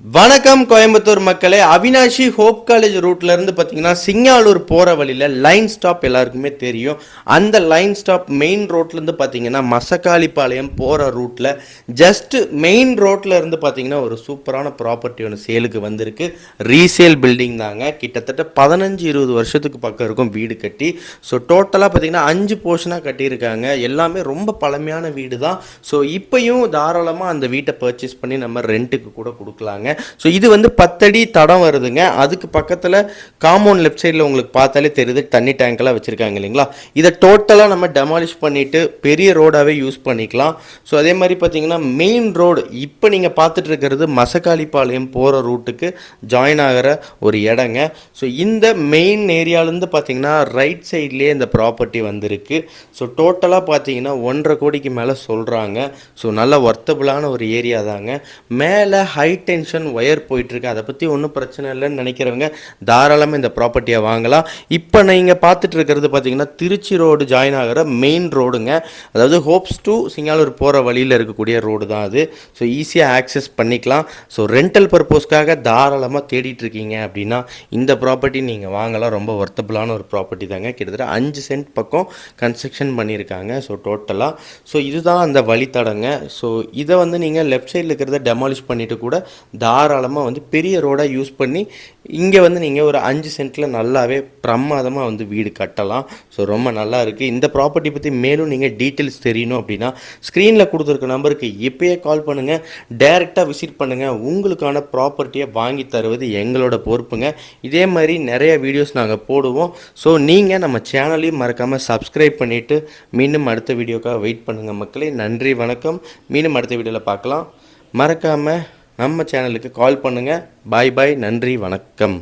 வணக்கம் கோயம்புத்தூர் மக்களே. Avinashi hope college ரூட்லேருந்து பார்த்தீங்கன்னா சிங்காலூர் போகிற வழியில் லைன் ஸ்டாப் எல்லாருக்குமே தெரியும். அந்த லைன் ஸ்டாப் மெயின் ரோட்லேருந்து பார்த்தீங்கன்னா மசக்காளிப்பாளையம் போகிற ரூட்டில் ஜஸ்ட் மெயின் ரோட்டில் இருந்து பார்த்தீங்கன்னா ஒரு சூப்பரான ப்ராப்பர்ட்டி ஒன்று சேலுக்கு வந்திருக்கு. ரீசேல் பில்டிங் தாங்க. கிட்டத்தட்ட பதினஞ்சு இருபது வருஷத்துக்கு பக்கம் இருக்கும் வீடு கட்டி. ஸோ டோட்டலாக பார்த்தீங்கன்னா அஞ்சு போர்ஷனாக கட்டியிருக்காங்க. எல்லாமே ரொம்ப பழமையான வீடு தான் ஸோ இப்போயும் தாராளமாக அந்த வீட்டை பர்ச்சேஸ் பண்ணி நம்ம ரெண்ட்டுக்கு கூட கொடுக்கலாங்க. ஸோ இது வந்து பத்தடி தடம் வருதுங்க. அதுக்கு பக்கத்தில் காம்பவுண்ட் லெஃப்ட் சைடில் உங்களுக்கு பார்த்தாலே தெரியுது தண்ணி டேங்க்லாம் வச்சுருக்காங்க இல்லைங்களா? இதை டோட்டலாக நம்ம டெமாலிஷ் பண்ணிவிட்டு பெரிய ரோடாகவே யூஸ் பண்ணிக்கலாம். ஸோ அதே மாதிரி பார்த்தீங்கன்னா மெயின் ரோடு இப்போ நீங்கள் பார்த்துட்டு இருக்கிறது மசக்காளிப்பாளையம் போகிற ரூட்டுக்கு ஜாயின் ஆகிற ஒரு இடங்க. ஸோ இந்த மெயின் ஏரியாவிலேருந்து பார்த்தீங்கன்னா ரைட் சைட்லேயே இந்த ப்ராப்பர்ட்டி வந்திருக்கு. ஸோ டோட்டலாக பார்த்தீங்கன்னா ஒன்றரை கோடிக்கு மேலே சொல்கிறாங்க ஸோ நல்ல ஒர்த்தபுளான ஒரு ஏரியா தாங்க. மேலே ஹை டென்ஷன் ஒயர் போயிட்டுருக்கு. அதை பற்றி ஒன்றும் பிரச்சனை இல்லைன்னு நினைக்கிறவங்க தாராளமாக இந்த ப்ராப்பர்ட்டியை வாங்கலாம். இப்போ நீங்கள் பார்த்துட்டு இருக்கிறது பார்த்தீங்கன்னா திருச்சி ரோடு ஜாயின் ஆகிற மெயின் ரோடுங்க அதாவது ஹோப்ஸ் டு சிங்காலூர் போகிற வழியில் இருக்கக்கூடிய ரோடு தான் அது. ஸோ ஈஸியாக ஆக்சஸ் பண்ணிக்கலாம். ஸோ ரெண்டல் பர்பஸ்க்காக தாராளமாக தேடிட்டு இருக்கீங்க அப்படின்னா இந்த ப்ராப்பர்ட்டி நீங்கள் வாங்கலாம். ரொம்ப ஒர்த்தபுளான ஒரு ப்ராப்பர்ட்டி தாங்க. கிட்டத்தட்ட அஞ்சு சென்ட் பக்கம் கன்ஸ்ட்ரக்ஷன் பண்ணியிருக்காங்க. ஸோ டோட்டலாக ஸோ இதுதான் அந்த வழித்தடங்க. ஸோ இதை வந்து நீங்கள் லெஃப்ட் சைடில் இருக்கிறத டெமாலிஷ் பண்ணிட்டு கூட தாராளமாக வந்து பெரிய ரோடாக யூஸ் பண்ணி இங்கே வந்து நீங்கள் ஒரு அஞ்சு சென்ட்டில் நல்லாவே பிரமாதமாக வந்து வீடு கட்டலாம். ஸோ ரொம்ப நல்லா இருக்குது இந்த ப்ராப்பர்ட்டி பற்றி மேலும் நீங்கள் டீட்டெயில்ஸ் தெரியணும் அப்படின்னா ஸ்க்ரீனில் கொடுத்துருக்க நம்பருக்கு இப்போயே கால் பண்ணுங்கள் டைரெக்டாக விசிட் பண்ணுங்கள் உங்களுக்கான ப்ராப்பர்ட்டியை வாங்கி தருவது எங்களோட பொறுப்புங்க. இதே மாதிரி நிறைய வீடியோஸ் நாங்கள் போடுவோம். ஸோ நீங்கள் நம்ம சேனலையும் மறக்காமல் சப்ஸ்கிரைப் பண்ணிவிட்டு மீண்டும் அடுத்த வீடியோக்காக வெயிட் பண்ணுங்கள் மக்களே. நன்றி வணக்கம். மீண்டும் அடுத்த வீடியோவில் பார்க்கலாம். மறக்காமல் நம்ம சேனலுக்கு கால் பண்ணுங்கள் பாய் பாய் நன்றி வணக்கம்.